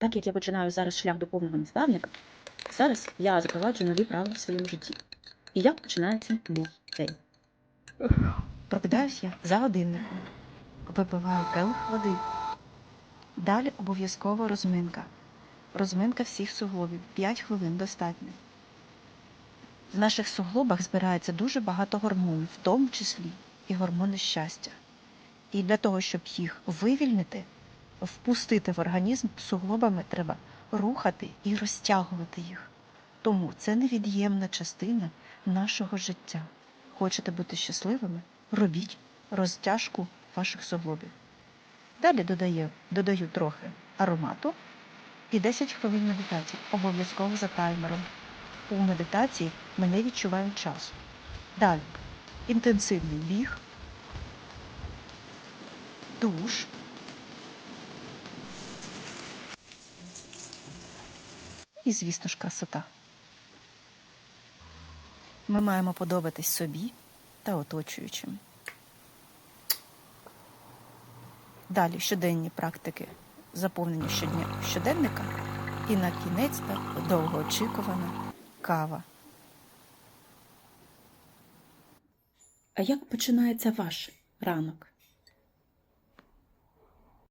Так як я починаю зараз шлях до повного наставника, зараз я запроваджую нові правила в своєму житті. І як починається мій день? Прокидаюсь я за годинником. Випиваю келих води. Далі обов'язково розминка. Розминка всіх суглобів. 5 хвилин достатньо. В наших суглобах збирається дуже багато гормонів, в тому числі і гормони щастя. І для того, щоб їх вивільнити, впустити в організм, суглобами треба рухати і розтягувати їх. Тому це невід'ємна частина нашого життя. Хочете бути щасливими? Робіть розтяжку ваших суглобів. Далі додаю, додаю трохи аромату і 10 хвилин медитації, обов'язково за таймером. У медитації ми не відчуваємо часу. Далі інтенсивний біг, душ. І, звісно ж, красота. Ми маємо подобатись собі та оточуючим. Далі щоденні практики заповнення щодня щоденника і на кінець довгоочікувана кава. А як починається ваш ранок?